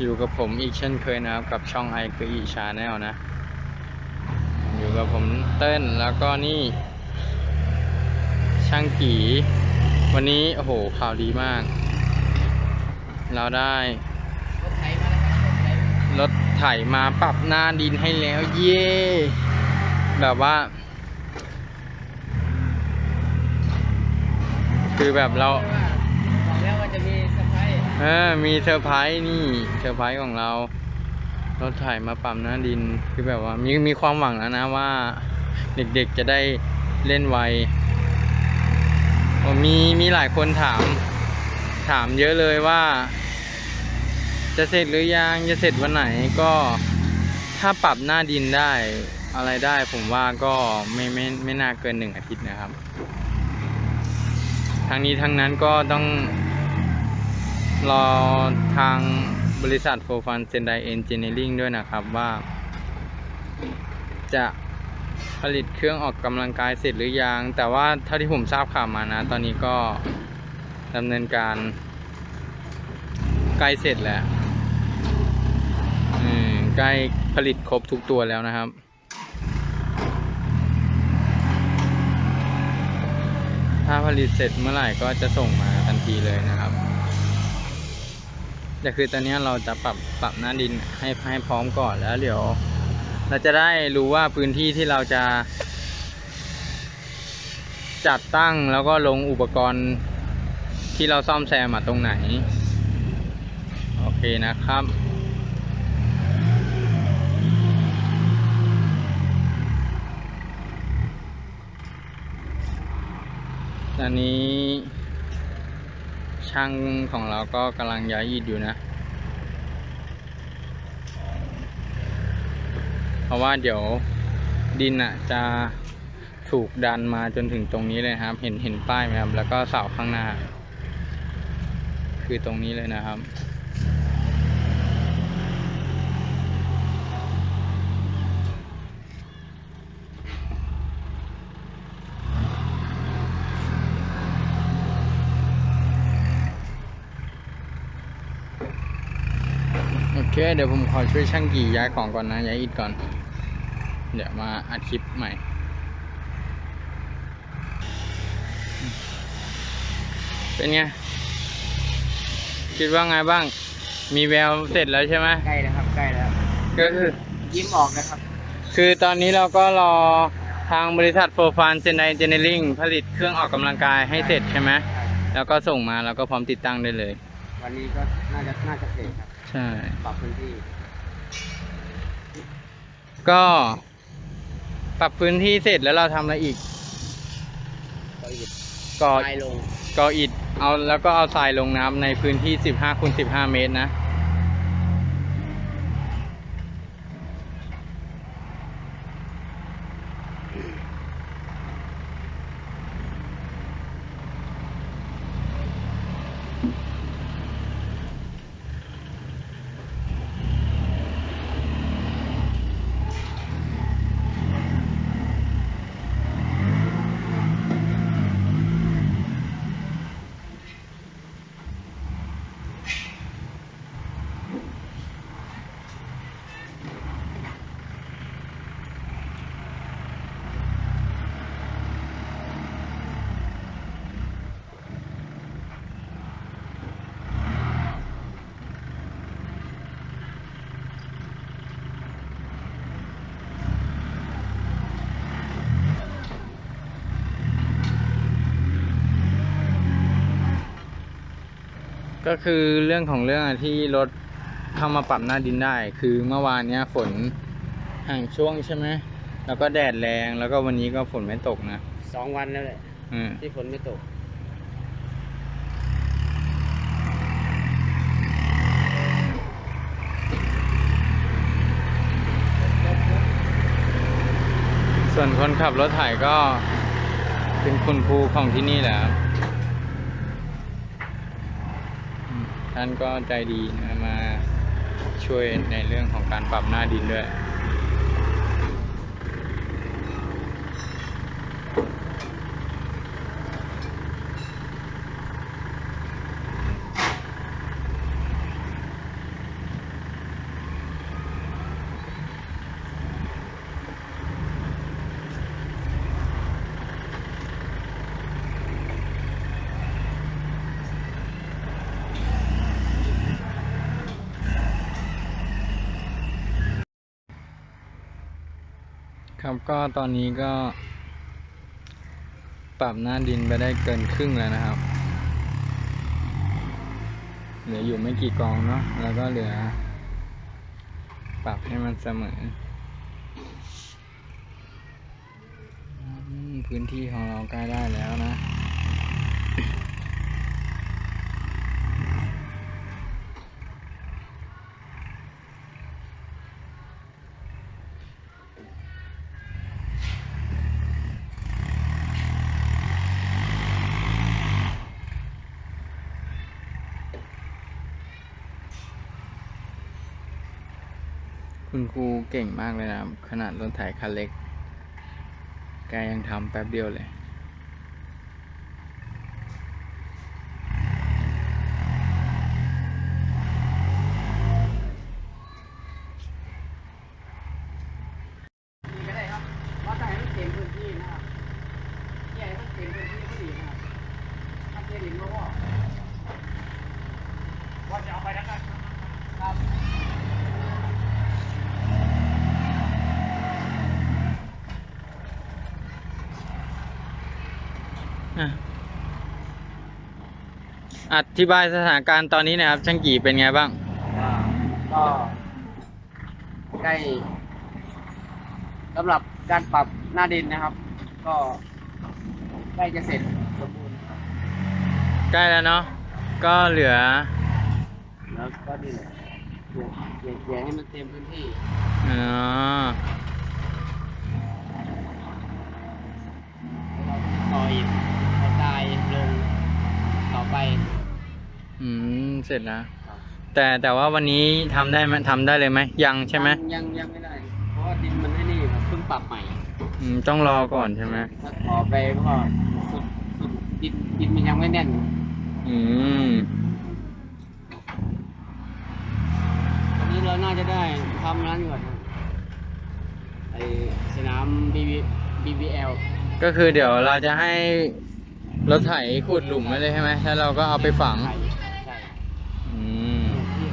อยู่กับผมอีกเช่นเคยนะครับ กับช่องไอคืออีชาแนลนะ อยู่กับผมเต้นแล้วก็นี่ ช่างกีวันนี้ โอ้โหข่าวดีมาก เราได้รถไถมาปรับหน้าดินให้แล้ว เย้แบบว่า คือแบบเราบอกแล้วว่าจะมี สะพามีเซอร์ไพรส์นี่เซอร์ไพรส์ของเรารถไถมาปั๊มหน้าดินคือแบบว่ามีมีความหวังแล้วนะว่า เด็กๆจะได้เล่นไว้มีมีหลายคนถาม ถามเยอะเลยว่า จะเสร็จหรือยังจะเสร็จวันไหนก็ถ้าปรับหน้าดินได้อะไรได้ผมว่าก็ไม่ไม่ไม่น่าเกินหนึ่งอาทิตย์นะครับ ทั้งนี้ทั้งนั้นก็ต้อง รอทางบริษัทโฟฟันเซนไดเอนจิเนียริงด้วยนะครับว่า จะผลิตเครื่องออกกำลังกายเสร็จหรือยัง แต่ว่าเท่าที่ผมทราบข่าวมานะ ตอนนี้ก็ดำเนินการใกล้เสร็จแล้วใกล้ผลิตครบทุกตัวแล้วนะครับถ้าผลิตเสร็จเมื่อไหร่ก็จะส่งมาทันทีเลยนะครับ แต่คือตอนนี้เราจะปรับปรับหน้าดินให้ให้พร้อมก่อนแล้วเดี๋ยว เราจะได้รู้ว่าพื้นที่ที่เราจะ จัดตั้งแล้วก็ลงอุปกรณ์ที่เราซ่อมแซมมาตรงไหน โอเคนะครับตอนนี้ ช่างของเราก็กำลังย้ายยีดอยู่นะ เพราะว่าเดี๋ยวดินอะจะถูกดันมาจนถึงตรงนี้เลยครับ เห็นเห็นป้ายไหมครับ แล้วก็เสาข้างหน้า คือตรงนี้เลยนะครับ เค เดี๋ยวผมขอช่วยช่างกี่ย้ายของก่อนนะ ย้ายอิฐก่อน เดี๋ยวมาอัดคลิปใหม่ เป็นไง คิดว่าไงบ้าง มีแววเสร็จแล้วใช่ไหมใกล้แล้วครับ ใกล้แล้ว ก็คือยิ้มออกนะครับ คือตอนนี้เราก็รอทางบริษัทโฟฟานเซนไดเจเนริงผลิตเครื่องออกกำลังกายให้เสร็จใช่ไหม แล้วก็ส่งมาแล้วก็พร้อมติดตั้งได้เลย วันนี้ก็น่าจะน่าจะเสร็จครับ ใช่ ปรับพื้นที่ ก็ปรับพื้นที่เสร็จแล้วเราทำอะไรอีกก็หยุดก่อปลายลง ก่ออิฐเอาแล้วก็เอาทรายลงน้ำในพื้นที่ 15คูณ15 เมตรนะ ก็คือเรื่องของเรื่องอะที่รถเข้ามาปรับหน้าดินได้ คือเมื่อวานเนี้ยฝนห่างช่วงใช่ไหมแล้วก็แดดแรงแล้วก็วันนี้ก็ฝนไม่ตกนะสองวันแล้วแหละอืมที่ฝนไม่ตก ส่วนคนขับรถไถก็เป็นคุณครูของที่นี่แหละครับอืมท่านก็ใจดีนะมาช่วยในเรื่องของการปรับหน้าดินด้วย ครับก็ตอนนี้ก็ ปรับหน้าดินไปได้เกินครึ่งแล้วนะครับ เหลืออยู่ไม่กี่กองเนาะแล้วก็เหลือ ปรับให้มันเสมอ พื้นที่ของเราใกล้ได้แล้วนะ คุณครูเก่งมากเลยนะขนาดรถไถคันเล็ก แกยังทำแป๊บเดียวเลย ก็ได้ครับว่าแต่ให้มันเต็มพื้นที่นะครับใหญ่มันเต็มพื้นที่ก็ดีนะครับถ้าเต็มดินก็ว่าว่าจะเอาไปแล้วกันครับ อะ อธิบายสถานการณ์ตอนนี้หนะครับ ช่างกี่เป็นไงบ้างก็ใกล้สำหรับการปรับหน้าดินนะครับ ก็ใกล้จะเสร็จสมบูรณ์ครับใกล้แล้วเนาะก็เหลือแล้วก็ดินเกี่ยเกี่ยเกี่ยให้มันเต็มพื้นที่อ๋อต่ออีกต่อทรายลงต่อไป อืมเสร็จแล้วแต่แต่ว่าวันนี้ทำได้ไหมทำได้เลยไหมยังใช่ไหมยังยังยังไม่ได้ เพราะว่าดินมันไม่นี่ครับเพิ่งปรับใหม่อืมต้องรอก่อนใช่ไหมถ้าต่อไปก็สุดสุดดินดินมันยังไม่แน่น อืมวันนี้เราน่าจะได้ทำนั้นก่อนครับไอสนาม BB BBL ก็คือเดี๋ยวเราจะให้รถไถขุดหลุมไว้เลยใช่ไหมแล้วเราก็เอาไปฝัง ใช่ใช่ อืม ที่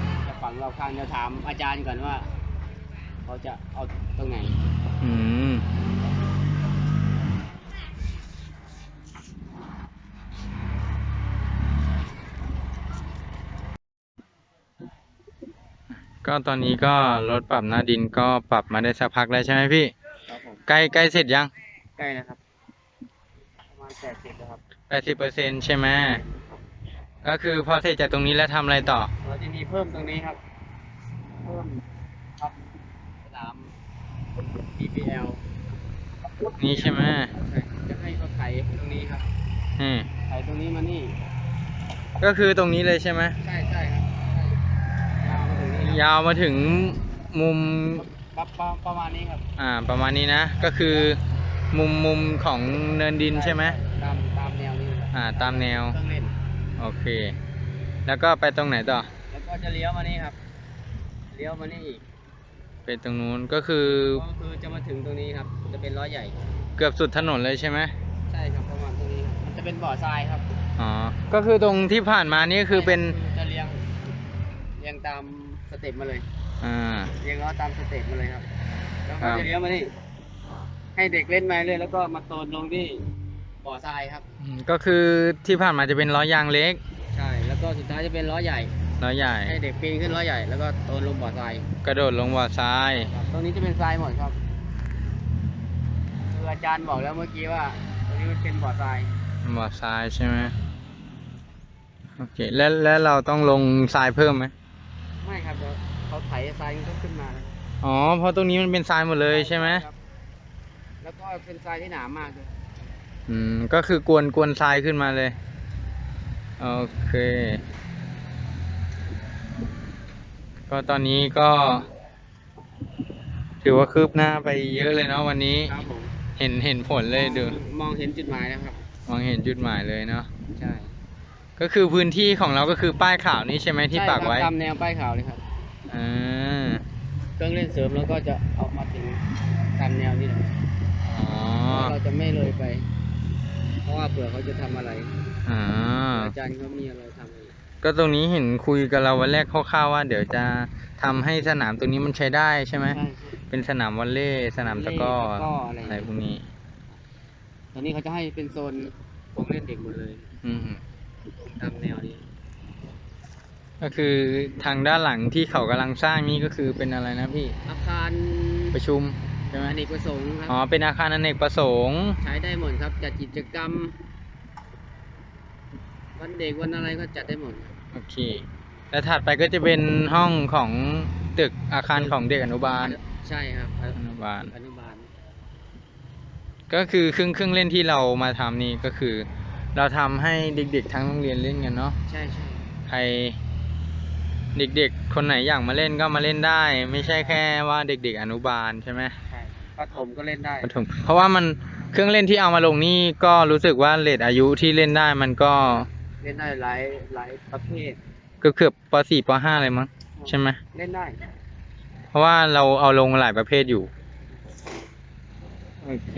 จะฝังเราข้างจะถามอาจารย์ก่อนว่า เขาจะเอาตรงไหน อืม ก็ตอนนี้ก็รถปรับหน้าดินก็ปรับมาได้สักพักแล้วใช่ไหมพี่ ครับผม ใกล้ใกล้เสร็จยังใกล้นะครับ ประมาณแปดสิบแล้วครับ แปดสิบเปอร์เซ็นใช่ไหมก็คือพอเสร็จจากตรงนี้แล้วทำอะไรต่อเราจะมีเพิ่มตรงนี้ครับเพิ่ม ครับสนาม BBL นี่ใช่ไหมจะให้เขาไถตรงนี้ครับอืมไถตรงนี้มานี่ ก็คือตรงนี้เลยใช่ไหมใช่ใช่ครับใช่ยาวมาถึงนี่ครับยาวมาถึงมุม ประประประมาณนี้ครับอ่า ประมาณนี้นะ ก็คือมุมมุมของเนินดินใช่ไหมตามตามแนวนี้ครับอ่า ตามแนว เครื่องเล่น โอเค แล้วก็ไปตรงไหนต่อ แล้วก็จะเลี้ยวมานี่ครับ เลี้ยวมานี่อีกไปตรงนู้นก็คือก็คือจะมาถึงตรงนี้ครับ จะเป็นล้อใหญ่ เกือบสุดถนนเลยใช่ไหมใช่ครับประมาณตรงนี้ครับมันจะเป็นบ่อทรายครับอ๋อก็คือตรงที่ผ่านมานี่คือเป็นจะเรียงเรียงตามสเต็ปมาเลยอ่าเรียงล้อตามสเต็ปมาเลยครับแล้วครัก็บจะเลี้ยวมานี่ให้เด็กเล่นมาเลยแล้วก็มาโตนลงที่บ่อทรายครับอืมก็คือที่ผ่านมาจะเป็นล้อยางเล็ก ใช่ แล้วก็สุดท้ายจะเป็นล้อใหญ่ ล้อใหญ่ ให้เด็กปีนขึ้นล้อใหญ่ แล้วก็โตนลงบ่อทรายกระโดดลงบ่อทราย ครับตรงนี้จะเป็นทรายหมดครับ คืออาจารย์บอกแล้วเมื่อกี้ว่าตรงนี้มันเป็นบ่อทราย บ่อทรายใช่ไหมโอเค แล้วแล้วเราต้องลงทรายเพิ่มไหมไม่ครับเดี๋ยวเขาไถทรายมันก็ขึ้นมาแล้วอ๋อ เพราะตรงนี้มันเป็นทรายหมดเลยใช่ไหมครับแล้วก็เป็นทรายที่หนามากเลยอืม ก็คือกวนกวนทรายขึ้นมาเลย โอเค ก็ตอนนี้ก็ ถือว่าคืบหน้าไปเยอะเลยเนาะวันนี้ ครับผมเห็นเห็นผลเลยดู มองเห็นจุดหมายแล้วครับ มองเห็นจุดหมายเลยเนาะใช่ก็คือพื้นที่ของเราก็คือป้ายข่าวนี้ใช่ไหมที่ใช่ปักไว้ครับตามแนวป้ายขาวเลยครับ อ่าเครื่องเล่นเสริมแล้วก็จะเอามาถึงตามแนวนี้แหละอ๋อเราจะไม่เลยไป เพราะว่าเผื่อเขาจะทำอะไร อ่าอาจารย์เขามีอะไรทำอีก ก็ตรงนี้เห็นคุยกับเราวันแรกคร่าวๆว่า เดี๋ยวจะทำให้สนามตรงนี้มันใช้ได้ใช่ไหม ใช่ครับเป็นสนามวอลเลย์สนามตะกร้อวอลเลย์ตะกร้ออะไรอะไรพวกนี้ ตอนนี้เขาจะให้เป็นโซนของเล่นเด็กหมดเลยอืม ตามแนวนี้ ก็คือทางด้านหลังที่เขากำลังสร้างนี่ก็คือเป็นอะไรนะพี่ อาคารประชุมใช่ไหมอเนกประสงค์คอ๋อ รับเป็นอาคารอเนกประสงค์ ใช้ได้หมดครับจัดกิจกรรม วันเด็กวันอะไรก็จัดได้หมดโอเค แล้วถัดไปก็จะเป็นห้องของตึกอาคารของเด็กอนุบาล ใช่ครับอนุบาล อนุบาล ก็คือเครื่องเครื่องเล่นที่เรามาทำนี่ก็คือ เราทำให้เด็กๆทั้งโรงเรียนเล่นกันเนาะ ใช่ใช่ใครเด็กๆ คนไหนอยากมาเล่นก็มาเล่นได้ ไม่ใช่แค่ว่าเด็ก ๆ อนุบาลใช่ไหมใช่ประถมก็เล่นได้ประถมเพราะว่ามันเครื่องเล่นที่เอามาลงนี่ก็รู้สึกว่าเลทอายุที่เล่นได้มันก็เล่นได้หลายหลายประเภทเกือบเกือบปสี่ปห้าเลยมั้งใช่ไหมเล่นได้เพราะว่าเราเอาลงหลายประเภทอยู่ โอเค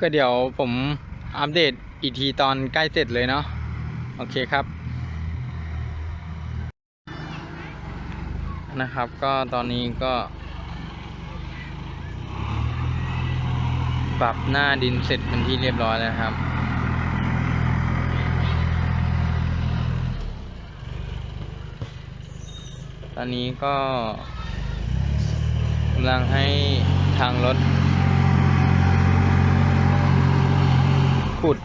ก็เดี๋ยวผมอัปเดตอีกทีตอนใกล้เสร็จเลยเนาะโอเคครับ นะครับ ก็ตอนนี้ก็ ปรับหน้าดินเสร็จเป็นที่เรียบร้อยแล้วครับ ตอนนี้ก็กำลังให้ทางรถขุด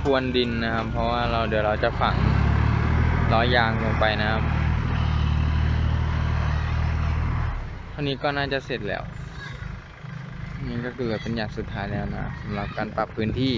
พรวนดินนะครับ เพราะว่าเราเดี๋ยวเราจะฝังล้อยางลงไปนะครับท่านี้ก็น่าจะเสร็จแล้ว นี่ก็คือเป็นอย่างสุดท้ายแล้วนะสำหรับการปรับพื้นที่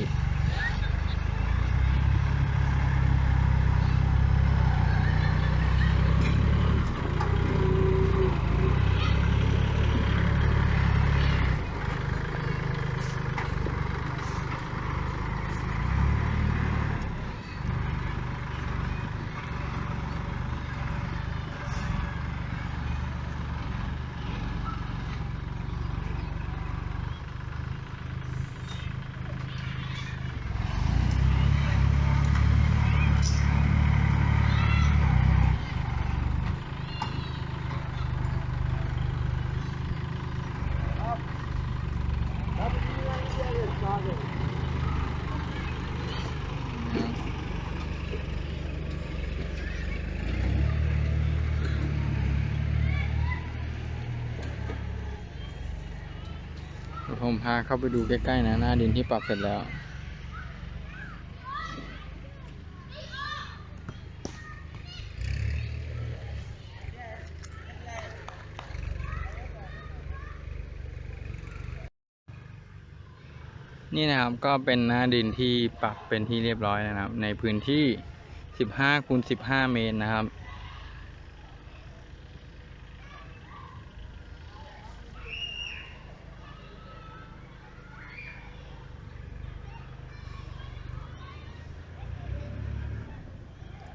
าเข้าไปดูใกล้ๆนะหน้าดินที่ปรับเสร็จแล้วนี่นะครับก็เป็นหน้าดินที่ปรับเป็นที่เรียบร้อยนะครับ ในพื้นที่ 15คูณ15 เมตรนะครับ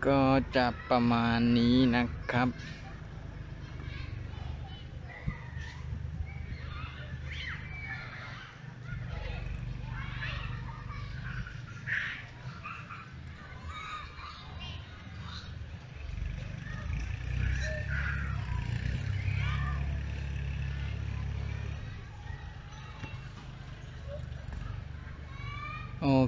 ก็ จะประมาณนี้นะครับ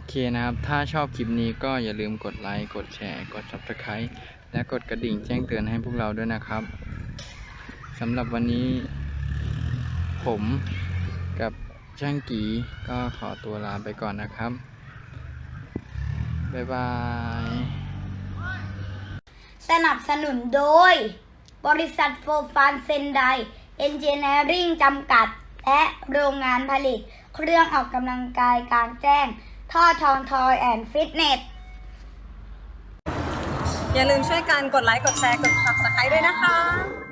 เคนะครับ ถ้าชอบคลิปนี้ก็อย่าลืมกดไลค์ กดแชร์ กด Subscribe และกดกระดิ่งแจ้งเตือนให้พวกเราด้วยนะครับสำหรับวันนี้ ผมกับช่างกีก็ขอตัวลาไปก่อนนะครับ บ๊ายบาย สนับสนุนโดย บริษัทโฟฟานเซนไดเอนจิเนียริ่งจำกัด และโรงงานผลิต เครื่องออกกำลังกายกลางแจ้ง ท่อทองทอยแอนด์ฟิตเนส อย่าลืมช่วยกันกดไลค์ กดแชร์ กด subscribe ด้วยนะคะ